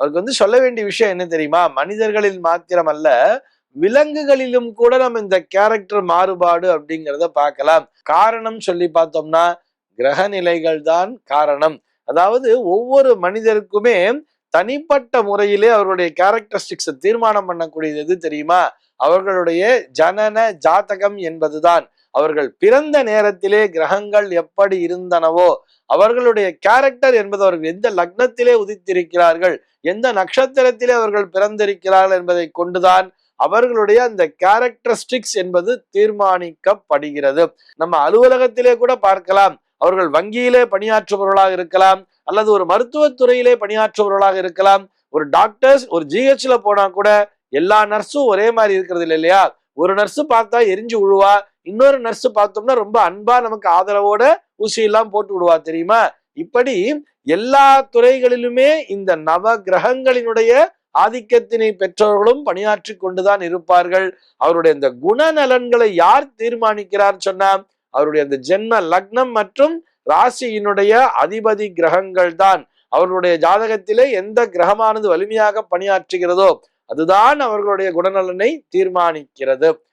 அவருக்கு வந்து சொல்ல வேண்டிய விஷயம் என்ன தெரியுமா? மனிதர்களில் மாத்திரம் அல்ல விலங்குகளிலும் கூட நம்ம இந்த கேரக்டர் மாறுபாடு அப்படிங்கிறத பார்க்கலாம். காரணம் சொல்லி பார்த்தோம்னா கிரக நிலைகள் தான் காரணம். அதாவது ஒவ்வொரு மனிதருக்குமே தனிப்பட்ட முறையிலே அவருடைய கேரக்டரிஸ்டிக்ஸை தீர்மானம் பண்ணக்கூடியது எது தெரியுமா? அவர்களுடைய ஜனன ஜாதகம் என்பதுதான். அவர்கள் பிறந்த நேரத்திலே கிரகங்கள் எப்படி இருந்தனவோ அவர்களுடைய கேரக்டர் என்பது அவர்கள் எந்த லக்னத்திலே உதித்திருக்கிறார்கள் எந்த நட்சத்திரத்திலே அவர்கள் பிறந்திருக்கிறார்கள் என்பதை கொண்டுதான் அவர்களுடைய அந்த கேரக்டரிஸ்டிக்ஸ் என்பது தீர்மானிக்கப்படுகிறது. நம்ம அலுவலகத்திலே கூட பார்க்கலாம் அவர்கள் வங்கியிலே பணியாற்றுபவர்களாக இருக்கலாம் அல்லது ஒரு மருத்துவத்துறையிலே பணியாற்றுபவர்களாக இருக்கலாம் ஒரு டாக்டர்ஸ் ஒரு ஜிஹெச்ல போனா கூட எல்லா நர்ஸும் ஒரே மாதிரி இருக்கிறது இல்லை இல்லையா? ஒரு நர்ஸ் பார்த்தா எரிஞ்சு விழுவா இன்னொரு நர்ஸ் பார்த்தோம்னா ரொம்ப அன்பா நமக்கு ஆதரவோட ஊசியெல்லாம் போட்டு விடுவா தெரியுமா? இப்படி எல்லா துறைகளிலுமே இந்த நவ கிரகங்களினுடைய ஆதிக்கத்தினை பெற்றவர்களும் பணியாற்றி கொண்டுதான் இருப்பார்கள். அவருடைய இந்த குணநலன்களை யார் தீர்மானிக்கிறார் சொன்னா அவருடைய அந்த ஜென்ம லக்னம் மற்றும் ராசியினுடைய அதிபதி கிரகங்கள் தான். அவர்களுடைய ஜாதகத்திலே எந்த கிரகமானது வலிமையாக பணியாற்றுகிறதோ அதுதான் அவர்களுடைய குணநலனை தீர்மானிக்கிறது.